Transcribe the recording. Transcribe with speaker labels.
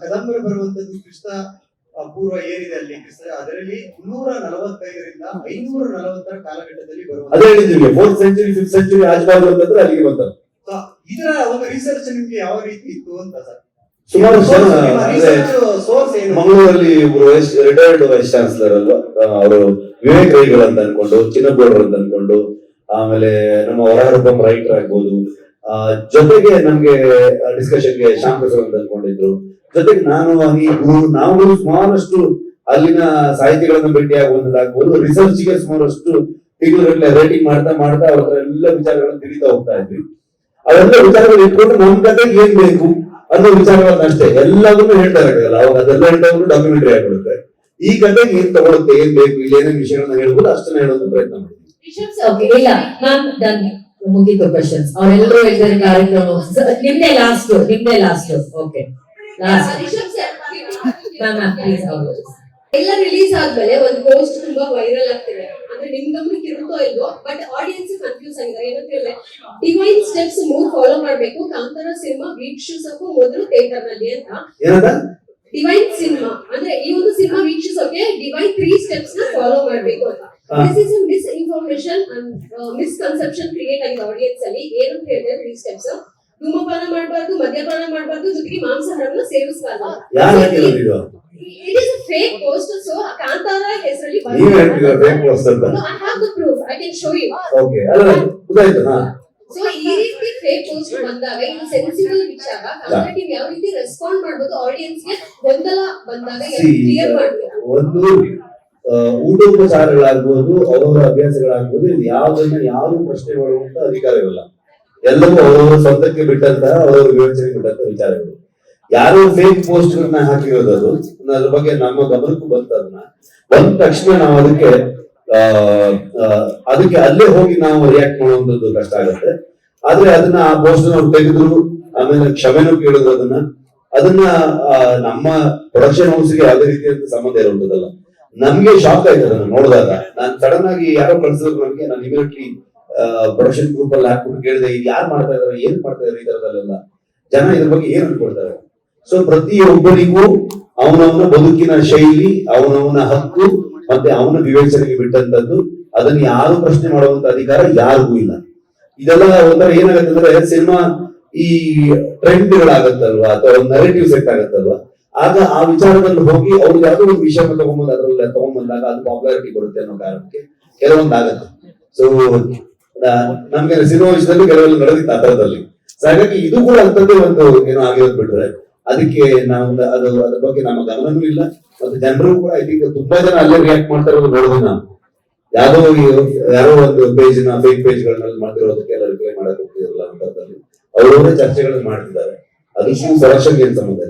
Speaker 1: ಕದಂಬರಿ ಬರುವಂತದ್ದು ಕ್ರಿಸ್ತ ಪೂರ್ವ ಏನಿದೆ ಅಲ್ಲಿ ಕೃಷ್ಣ ಅದರಲ್ಲಿ ಮುನ್ನೂರ ನಲವತ್ತೈದರಿಂದ ಐನೂರ ನಲವತ್ತರ ಕಾಲಘಟ್ಟದಲ್ಲಿ ಬರುವಂತ
Speaker 2: ಅದೇ ಹೇಳಿದ್ವಿ ಫೋರ್ತ್ ಸೆಂಚುರಿ ಫಿಫ್ತ್ ಸೆಂಚುರಿ ಆಜ್ಬಾಗ್ ಅಂತಂದ್ರೆ ಅಲ್ಲಿಗೆ
Speaker 1: So, ಇದರ ಒಂದು ರಿಸರ್ಚ್ ನಿಮ್ಗೆ ಯಾವ ರೀತಿ ಇತ್ತು ಅಂತ ಸರ್?
Speaker 2: ಸುಮಾರು ಮಂಗಳೂರಲ್ಲಿ ರಿಟೈರ್ಡ್ ವೈಸ್ ಚಾನ್ಸಲರ್ ಅಲ್ವಾ? ಅವರು ವಿವೇಕ್ ರೈಗಳು ಅಂತ ಅನ್ಕೊಂಡು ಚಿನ್ನಬೋರ್ ಅಂತ ಅನ್ಕೊಂಡು ಆಮೇಲೆ ನಮ್ಮ ಹೊರಹರಪಂ ರೈಟರ್ ಆಗ್ಬೋದು ಜೊತೆಗೆ ನಮ್ಗೆ ಡಿಸ್ಕಷನ್ಗೆ ಅಂತ ಅನ್ಕೊಂಡಿದ್ರು ಜೊತೆಗೆ ನಾನು ಈ ನಾವು ಸುಮಾರಷ್ಟು ಅಲ್ಲಿನ ಸಾಹಿತಿಗಳನ್ನು ಭೇಟಿ ಆಗುವಂತದ್ದಾಗ್ಬೋದು ರಿಸರ್ಚ್ಗೆ ಸುಮಾರಷ್ಟು ತಿಂಗಳುಗಟ್ಟಲೆ ರೇಟಿಂಗ್ ಮಾಡ್ತಾ ಮಾಡ್ತಾ ಅವ್ರ ಎಲ್ಲ ವಿಚಾರಗಳನ್ನು ತಿಳಿತಾ ಹೋಗ್ತಾ ಇದ್ವಿ. ಅವೆಲ್ಲ ವಿಚಾರಗಳು ಇಟ್ಕೊಂಡು ನಮ್ ಕತೆ ಏನ್ ಬೇಕು ಅನ್ನೋ ವಿಚಾರಗಳನ್ನ ಅಷ್ಟೇ. ಎಲ್ಲವನ್ನೂ ಹೇಳ್ತಾ ಇರಲ್ಲ ಅವಾಗ ಅದೆಲ್ಲ ಹೇಳ್ದವರು ಡಾಕ್ಯುಮೆಂಟರಿ ಆಗ್ಬಿಡುತ್ತೆ. ಈ ಕತೆಗೆ ಏನ್ ತಗೊಳುತ್ತೆ, ಏನ್ ಬೇಕು, ಇಲ್ಲಿ ಏನೇನು ವಿಷಯಗಳನ್ನ ಹೇಳ್ಬೋದು ಅಷ್ಟನ್ನ ಹೇಳೋದು ಪ್ರಯತ್ನ ಮಾಡಿದ್ವಿ
Speaker 3: ಮುಗೀತು ಕ್ವಶನ್ಸ್ ಅವರೆಲ್ಲರೂ ಹೇಳಿದ್ರೆ ಕಾರ್ಯಕ್ರಮ ನಿಮ್ದೇ ಲಾಸ್ಟ್ ನಿಮ್ದೇ ಲಾಸ್ಟ್ ಓಕೆ
Speaker 4: ಎಲ್ಲ ರಿಲೀಸ್ ಆದ್ಮೇಲೆ ಒಂದು ಪೋಸ್ಟ್ ತುಂಬಾ ವೈರಲ್ ಆಗ್ತಿದೆ. ಅಂದ್ರೆ ನಿಮ್ ಗಮನಕ್ಕೆ ಇರುತ್ತೋ ಇಲ್ವೋ ಬಟ್ ಆಡಿಯನ್ಸ್ ಕನ್ಫ್ಯೂಸ್ ಆಗಿದೆ. ಏನಂತ ಹೇಳಿದ್ರೆ ಡಿವೈನ್ ಸ್ಟೆಪ್ಸ್ ಮೂರ್ ಫಾಲೋ ಮಾಡ್ಬೇಕು. ಕಾಂತಾರ ಸಿನಿಮಾ ವೀಕ್ಷಿಸಕ್ಕೂ ಮೊದಲು ಥಿಯೇಟರ್ನಲ್ಲಿ ಅಂತ. ಡಿವೈನ್ ಸಿನಿಮಾ ಅಂದ್ರೆ ಈ ಒಂದು ಸಿನಿಮಾ ವೀಕ್ಷಿಸೋಕೆ ಡಿವೈನ್ ತ್ರೀ ಸ್ಟೆಪ್ಸ್ನ ಫಾಲೋ ಮಾಡ್ಬೇಕು ಅಂತ. This is misinformation misconception create ಆಗಿದೆ ಆಡಿಯನ್ಸ್ ಅಲ್ಲಿ ಏನಂತ ಹೇಳಿದ್ರೆ ತ್ರೀ ಸ್ಟೆಪ್ಸ್ ಧೂಮಪಾನ ಮಾಡಬಾರ್ದು ಮದ್ಯಪಾನ ಮಾಡಬಾರ್ದು ಜೊತೆಗೆ ಮಾಂಸಾಹಾರವನ್ನು ಸೇವಿಸಬಾರ್ದು. It is fake post so Kantara ಹೆಸರಲ್ಲಿ
Speaker 2: ಫೇಕ್ ಪೋಸ್ಟ್ ಅಂತ.
Speaker 4: I have the proof I can show you
Speaker 2: okay ಅಲ್ಲ ಗೊತ್ತಾಯ್ತು ಹಾ.
Speaker 4: ಸೊ ಈ ರೀತಿ ಫೇಕ್ ಪೋಸ್ಟ್ ಬಂದಾಗ ಇದು ಸೆನ್ಸಿಬಲ್ ವಿಚಾರ ಹಾಗಾಗಿ ನೀವು ಯಾವ ರೀತಿ ರೆಸ್ಪಾಂಡ್ ಮಾಡಬಹುದು ಆಡಿಯನ್ಸ್ಗೆ ಗೊಂದಲ ಬಂದಾಗ ಕ್ಲಿಯರ್ ಮಾಡ್ತೀರಾ?
Speaker 2: ಒಂದು ಊಟೋಪಚಾರಗಳಾಗ್ಬೋದು, ಅವರವರ ಅಭ್ಯಾಸಗಳಾಗ್ಬೋದು ಇದು ಯಾವ್ದನ್ನ ಯಾರು ಪ್ರಶ್ನೆ ಮಾಡುವಂತ ಅಧಿಕಾರವಿಲ್ಲ. ಎಲ್ಲವೂ ಅವರವರ ಸ್ವಂತಕ್ಕೆ ಬಿಟ್ಟಂತಹ ಅವರವರ ವಿವೇಚನೆ ಬಿಟ್ಟಂತ ವಿಚಾರಗಳು. ಯಾರು ಫೇಕ್ ಪೋಸ್ಟ್ ಗಳನ್ನ ಹಾಕಿರೋದು ಅದು ಅದ್ರ ಬಗ್ಗೆ ನಮ್ಮ ಗಮನಕ್ಕೂ ಬಂತ ಅದನ್ನ ಬಂದ ತಕ್ಷಣ ನಾವು ಅದಕ್ಕೆ ಅದಕ್ಕೆ ಅಲ್ಲೇ ಹೋಗಿ ನಾವು ರಿಯಾಕ್ಟ್ ಮಾಡುವಂತದ್ದು ಕಷ್ಟ ಆಗುತ್ತೆ. ಆದ್ರೆ ಅದನ್ನ ಆ ಪೋಸ್ಟ್ನ ತೆಗೆದ್ರು ಆಮೇಲೆ ಕ್ಷಮೆನೂ ಕೇಳಿದ್ರು ಅದನ್ನ. ಅದನ್ನ ನಮ್ಮ ಪ್ರೊಡಕ್ಷನ್ ಹೌಸ್ಗೆ ಯಾವುದೇ ರೀತಿಯ ಸಂಬಂಧ ಇರುವಂತದಲ್ಲ ನಮ್ಗೆ ಶಾಕ್ ಆಯ್ತು ನೋಡೋದಾಗ ನೋಡಿದಾಗ. ನಾನು ಸಡನ್ ಆಗಿ ಯಾರೋ ಕಳ್ಸಿದ್ರು ನನಗೆ, ನಾನು ಇಮಿಡಿಯೇಟ್ಲಿ ಪ್ರೊಡಕ್ಷನ್ ಗ್ರೂಪ್ ಅಲ್ಲಿ ಹಾಕ್ಬಿಟ್ಟು ಕೇಳಿದೆ, ಇದು ಯಾರು ಮಾಡ್ತಾ ಇದಾರೆ? ಏನ್ ಮಾಡ್ತಾ ಇದಾರೆ ಈ ತರದಲ್ಲೆಲ್ಲ ಜನ ಇದ್ರ ಬಗ್ಗೆ ಏನ್ ಅನ್ಕೊಳ್ತಾರೆ? ಸೊ ಪ್ರತಿಯೊಬ್ಬರಿಗೂ ಅವನವನ ಬದುಕಿನ ಶೈಲಿ, ಅವನವನ ಹಕ್ಕು ಮತ್ತೆ ಅವನ ವಿವೇಚನೆಗೆ ಬಿಟ್ಟಂತದ್ದು, ಅದನ್ನ ಯಾರು ಪ್ರಶ್ನೆ ಮಾಡುವಂತ ಅಧಿಕಾರ ಯಾರಿಗೂ ಇಲ್ಲ. ಇದೆಲ್ಲ ಒಂಥರ ಏನಾಗುತ್ತೆ ಅಂದ್ರೆ ಸಿನಿಮಾ ಈ ಟ್ರೆಂಡ್ಗಳಾಗತ್ತಲ್ವಾ ಅಥವಾ ನರೇಟಿವ್ ಸೆಟ್ ಆಗತ್ತಲ್ವಾ? ಆಗ ಆ ವಿಚಾರದಲ್ಲಿ ಹೋಗಿ ಅವ್ರಿಗೆ ಯಾವುದೋ ಒಂದು ವಿಷಯ ತಗೊಂಬಂದು ಅದ್ರಲ್ಲಿ ತಗೊಂಬಂದಾಗ ಅದು ಪಾಪ್ಯುಲಾರಿಟಿ ಬರುತ್ತೆ ಅನ್ನೋ ಕಾರಣಕ್ಕೆ ಕೆಲವೊಂದು ಆಗತ್ತೆ. ಸೊ ನಮ್ಗೆ ಸಿನಿಮಾ ವಿಷಯದಲ್ಲಿ ಕೆಲವೆಲ್ಲ ನಡೆದಿತ್ತು ಆ ಸೊ ಹಾಗಾಗಿ ಇದು ಕೂಡ ಅಂತದ್ದೇ ಒಂದು ಏನೋ ಆಗಿರೋದು ಬಿಟ್ರೆ ಅದಕ್ಕೆ ನಾವು ಅದು, ಅದ್ರ ಬಗ್ಗೆ ನಮ್ಮ ಗಮನನೂ ಇಲ್ಲ. ಮತ್ತೆ ಜನರು ಕೂಡ ಐ ತಿಂಕ್ ತುಂಬಾ ಜನ ಅಲ್ಲೇ ರಿಯಾಕ್ಟ್ ಮಾಡ್ತಾ ಇರೋದು ನೋಡಿದ್ವಿ ನಾವು. ಯಾವ್ದೋ ಯಾರೋ ಒಂದು ಪೇಜ್ನ ಫೇಕ್ ಪೇಜ್ ಗಳನ್ನೆಲ್ಲ ಮಾಡ್ತಿರೋದಕ್ಕೆಲ್ಲ ರಿಪ್ಲೈ ಮಾಡಕ್ ಹೋಗ್ತಿರಲ್ಲ ಅಂತದ್ದಲ್ಲಿ ಅವರವರೇ ಚರ್ಚೆಗಳನ್ನ ಮಾಡ್ತಿದ್ದಾರೆ. ಅದು ಸೆಲೆಕ್ಷನ್ ಏನ್ ಸಂಬಂಧ